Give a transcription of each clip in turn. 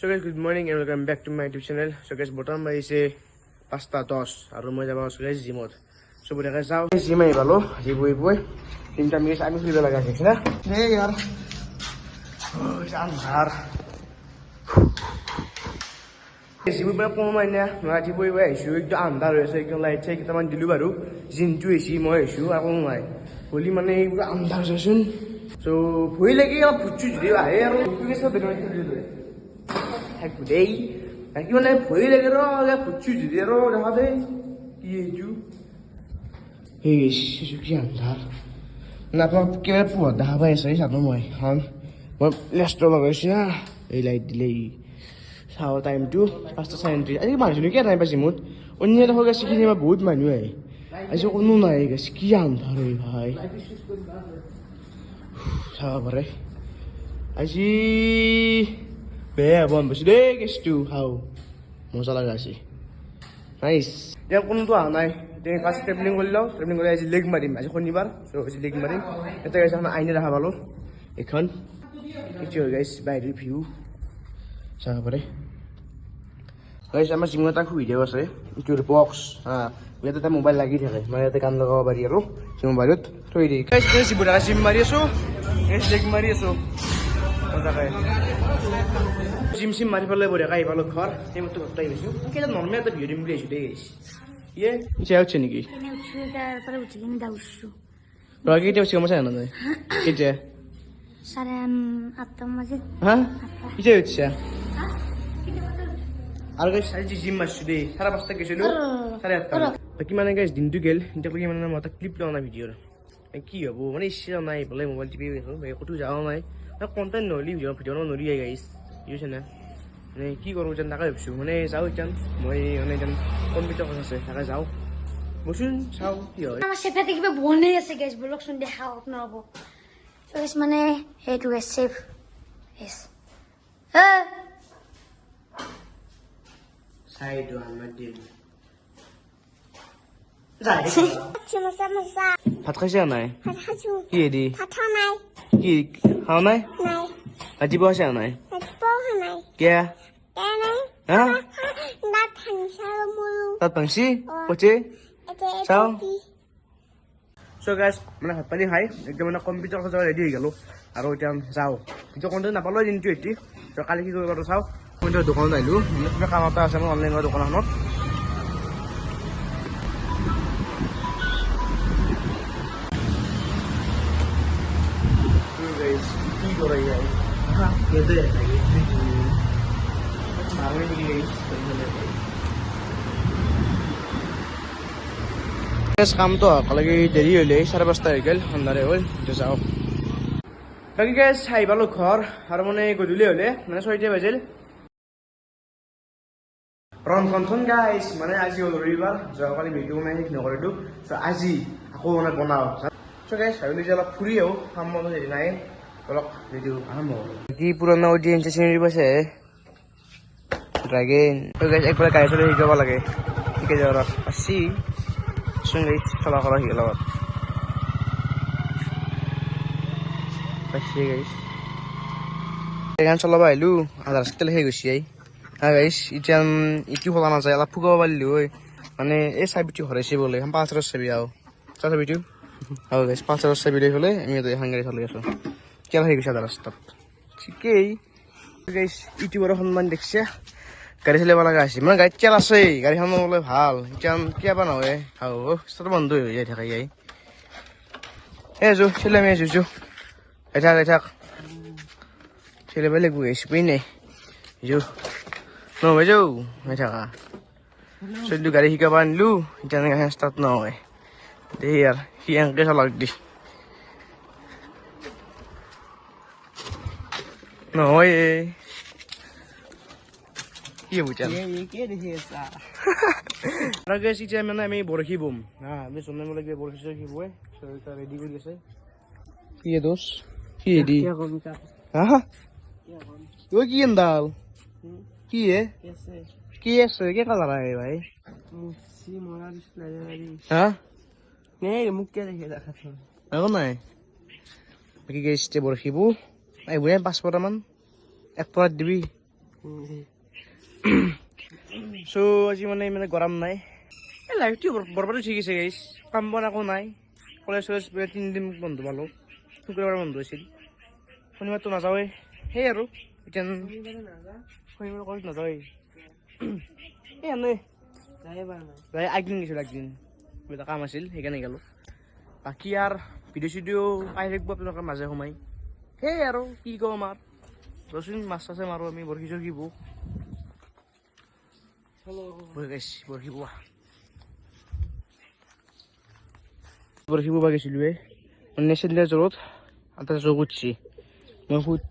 So' guys good morning and welcome back to my YouTube channel so' guys বৰ্তমান বাজিছে পাঁচটা দহ আৰু মই যাব আছোঁ গাইজ জিমত। চ' বঢ়িয়াকৈ যাওঁ। জিম আহি পালোঁ আজি বহি বহি তিনিটা মিনিট আমি ফুৰিব লগা হৈছে না আন্ধাৰ। জিমৰ পৰা কমাই না মই আজি বহি বহি আহিছোঁ। একদম আন্ধাৰ হৈ আছে, একদম লাইট চাইট কেইটামান দিলোঁ বাৰু। জিমটো আহিছে মই আহিছোঁ একো নাই হ'লি মানে এইবোৰ আন্ধাৰ হৈছেচোন চ' ভৰি লাগি, অলপ ফুটছো যদিও আহে আৰু। ভৰি লাগে ৰ আৰু দেখা পাই আছে মই মই এই লাইট দিলে ই চাওঁ টাইমটো পাঁচটা চাৰে ঊনত্ৰিছ আজি মানুহজনী কিয় নাই পাইছে মোৰ অন্য হৈ গৈছে সেইখিনি বহুত মানুহ আহে আজি কোনো নাই গৈছে কি ভাই চাব পাৰে বেয়া বন পাইছোঁ দেই কেছটো হাও মজা লগা আছে নাইচ এতিয়া কোনোটো অহা নাই এতিয়া ফাৰ্ষ্ট ট্ৰেভেলিং কৰি লওঁ ট্ৰেভেলিং কৰি আজি লেগ মাৰিম আজি শনিবাৰ আজি লেগ মাৰিম এতিয়া গাইছে আইনে দেখা পালোঁ এইখন এইটো হৈ গাইছ বাহিৰৰ ভিউ চাব পাৰে গাইছ আমাৰ জিমত এটা সুবিধাও আছে এইটো বক্স হা ইয়াতে এটা মোবাইল লাগি থাকে মানে ইয়াতে গান লগাব পাৰি আৰু মোবাইলত থৈ দিয়ে জিম মাৰি আছোঁ লেগ মাৰি আছোঁ জিম চিম মাৰি পেলাই বঢ়িয়াকৈ আহি পালোঁ ঘৰ। সেই মতো ঘৰত আহি পাইছোঁ। কেইটা নৰ্মেল এটা ভিডিঅ' দিম বুলি আহিছোঁ দেই ইয়ে ইচ্ছা নেকি? এনে উঠছি দাউছো ল'ৰা কেতিয়া উঠিছে গম পাইছা নাই কেতিয়া? সাড়ে আটটাৰ মাঝে হা? কেতিয়া উঠিছা? আৰু গাইছ আজি জিম মাৰিছোঁ দেই। চাৰে পাঁচটা গৈছিলোঁ। চাৰে আঠটা বাকী মানে গাইছ দিনটো গেল। এতিয়া বাকী মানে মই এটা ক্লিপ লোৱা নাই ভিডিঅ'ৰ কি হ'ব? মানে ইচ্ছা নাই। বোলে মোবাইল টিপি আছোঁ ক'তো যোৱা নাই। কণ্টেণ্ট নহ'লি ভিডিঅ' ভিডিঅ' নৰি আহি গাইছ বুজিছে না মানে কি কৰোঁ যেন তাকে ভাবিছোঁ মানে যাওঁ এতিয়া মই মানে যেন কম্পিউটাৰ ক্লাছ আছে তাকে যাওঁ বচোন চাওঁ কি হয় আমার সেফাতে কিবা বনে আছে গ্যাস ব্লক শুন দেখাও আপনার গ্যাস মানে সেইটো গ্যাস সেফ গ্যাস চাইটো আমাৰ ভাত চাওঁ চ' গাইজ মানে ভাত পানী খাই মানে কম্পিউটাৰ ৰেডি হৈ গ'লোঁ আৰু এতিয়া যাওঁ কিন্তু কণ্টেণ্ট নাপালোঁ দিনটো এটি ত' কালি কি কৰিব পাৰোঁ চাওঁ কম্পিউটাৰ দোকানত আহিলোঁ মানে কিবা কাম এটা আছে মোৰ অনলাইনৰ দোকানখনত কি কৰে ইয়াই ইয়াতে মাৰোঁ নেকি গাইজ কামটো অহালৈকে দেৰি হ'লে চাৰে পাঁচটা হৈ গ'ল আন্ধাৰে হ'ল বাকী গাইজ আহি পালোঁ ঘৰ আৰু মানে গধূলি হ'লে মানে ছয়টা বাজিল ৰং কণ্ঠন গাইজ মানে আজি হ'ল ৰবিবাৰ যোৱাকালি ভিডিঅ' বনাই শেষ নকৰিলোঁ চ' আজি আকৌ মানে বনাওঁ চ' গাইজ ভাবিলোঁ যে অলপ ফুৰি আহোঁ কাম বন্ধ হেৰি নাই অলপ ভিডিঅ' আৰম্ভ কৰোঁ বাকী পুৰণা অডিয়েঞ্চ চিনি পাইছে ড্ৰাগেন গাইজ একবাৰে গাড়ী চলাই শিকাব লাগে শিকাই যাব আছি চোন গাড়ী চলা কৰা শিকাৰ লগত পাইছে গাইছ গান চলাব আহিলোঁ আধা ৰাস্তালৈ সেই গৈছে আহি হা গাইছ এতিয়া ইটো খোলা নাযায় অলপ ফুকাব পাৰিলোঁ হয় মানে এই চাবিটো হৰাইছে বোলে এখন পাঁচৰৰ চাবি আৰু চা চাবিটো হয় গাইছ পাঁচৰৰ চাবি লৈ পেলাই আমি ইয়াতে এখন গাড়ী চলাই আছোঁ কেলা হৈ গৈছে আধা ৰাস্তাত ঠিকেই। গাইছ ইউটিউবৰ সন্মান দেখিছে। গাড়ী চলাব লগা হৈছে। মানে গাড়ীত তেল আছে। গাড়ীখন বোলে ভাল। এতিয়া কিবা নহয়? হাও ৰাস্তাটো বন্ধ হৈ যায় থাকে ইয়াই। এই যো চলাই আমি আছোঁ আই থাক আই থাক। চলাব লাগিব স্পিন নাই। যো। নহয় যৌ আই থাকা। চলিটো গাড়ী শিকাব আনিলোঁ। এতিয়া এনেকৈ ষ্টাৰ্ট নহয়। দেই আৰু সি এনেকৈ চলাক দি। নহয় এ কি বুজা আৰু গেছ এতিয়া মানে আমি বৰশী বম হা আমি চন্দন লাগিব বৰশী চৰশী বয় এতিয়া ৰেডি কৰি আছে কি এ দোষ কি এডি হা ওই কি এন্দাল কি এ কি আছে কি কালার আয় ভাই হ্যাঁ একো নাই বাকী গেছ এতিয়া বৰশী বো আহিব পাঁচ পটামান এক পৰাত দিবি। চ' আজি মানে ইমান গৰম নাই। এই লাইফটো বৰবাদ ঠিক আছে গাইছ কাম বন একো নাই। কলেজ চলেজ তিনিদিন বন্ধ পালোঁ। শুক্ৰবাৰ বন্ধ হৈছিল। শনিবাৰটো নাযাওঁৱেই। সেই আৰু এতিয়া শনিবাৰ কলেজ নাযাওঁৱেই। এই এনেই যাই একদিন গৈছিলোঁ একদিন কিবা এটা কাম আছিল সেইকাৰণে গ'লোঁ। বাকী আৰু ভিডিঅ' চিডিঅ' পাই থাকিব আপোনালোকৰ মাজে সোমাই। সেই আৰু কি ক'ম আৰু ৰচোন মাছ চাছে মাৰোঁ আমি বৰশী চৰশী গাইছ বৰশী বোৱা বৰশী বোৱা গৈছিলোঁ এই মানে চেন্দিলৰ জোৰত এটা জোক উঠছি মই সুত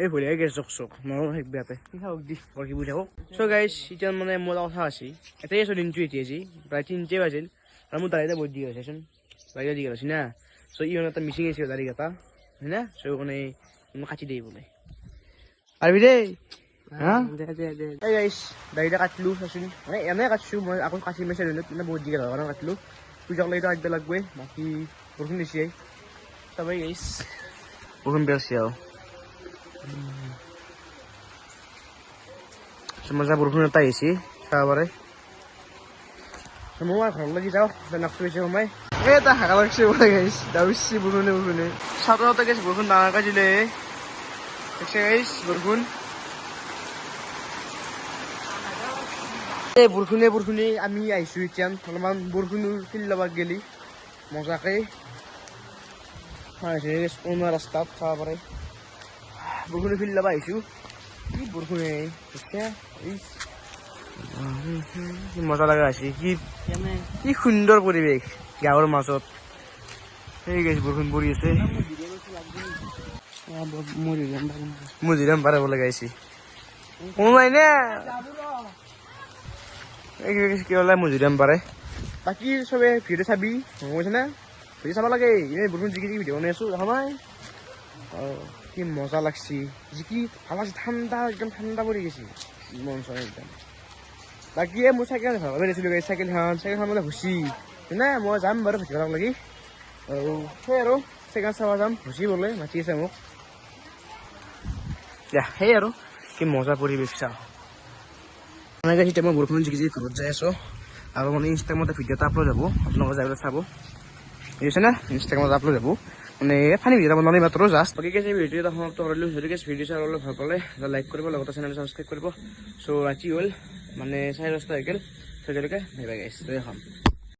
এই ভৰিয়ে গেছ জোক চোক ময়ো সেই বেয়াতে কি দি বৰশী বৈ থাকোঁ চ' গাইছ এতিয়া মানে মোৰ এটা কথা আছে এটাই আছোঁ দিনটো এতিয়া আজি প্ৰায় তিনিটাই বাজিল আৰু মোৰ দাড়িটা বহুত দীঘল চাচোন দাড়িটা দীঘল আছে না চ' ই মানে এটা মিচিং দাড়ি কেইটা হয় না চ' মানে মই কাটি দিয়ে বোলে পাৰিবি দেই হা এই গাইছ দাড়িটা কাটিলোঁ চাচোন মানে এনেই কাটিছোঁ মই আকৌ কাটি মেচিন মানে বহুত দীঘল হোৱাৰ কাৰণে কাটিলোঁ পূজাক লাগি আঁকিব লাগবই বাকী বৰষুণ দিছে তাৰপৰা গাইছ বৰষুণ বেছি আৰু মজা বৰষুণ এটা আহিছে চাব পাৰে মই লাগি যাওঁ হৈছে সোমাই এই এটা লাগছে বোলে বৰষুণে বৰষুণে বৰষুণ দেখছে বৰষুণ। এই বৰষুণে বৰষুণে আমি আহিছোঁ এতিয়া অলপমান বৰষুণৰ ফিল ল'ব গেলি। মজাকে। ৰাস্তাত চাব পাৰে। বৰষুণৰ ফিল ল'ব আহিছোঁ। কি বৰষুণে মজা লগা হৈছে। কি কি সুন্দৰ পৰিৱেশ। গাঁৱৰ মাজত সেই গাইছে বৰষুণ পৰি আছে মধুৰিআম পাৰে বোলে গাইছে কোনো নাই নে ঠাণ্ডা পৰি গৈছে নাই মই যাম বাৰু ভাটিবেলাক লাগি আৰু সেই আৰু চাইকেল চাব যাম ভুচি বোলে মাতি আছে মোক দিয়া সেই আৰু কি মজা পৰিৱেশ চাওঁ মানে গাইছ এতিয়া মই বৰষুণ জিকি জিকি ঘৰত যাই আছোঁ আৰু মানে ইনষ্টাগ্ৰামত ভিডিঅ' এটা আপলোড হ'ব আপোনালোকে যাই পেলাই চাব বুজিছে না ইনষ্টাগ্ৰামত আপলোড হ'ব মানে ফানি ভিডিঅ' বনালে মাত্ৰ জাষ্ট বাকী কেছে ভিডিঅ' এটা সমাপ্ত কৰিলোঁ যদি কেছে ভিডিঅ' অলপ ভাল পালে লাইক কৰিব লগতে চেনেল ছাবস্ক্ৰাইব কৰিব চ' ৰাতি হ'ল মানে চাৰে দহটা হৈ গ'ল তেতিয়ালৈকে বাই গাইছ তই খাম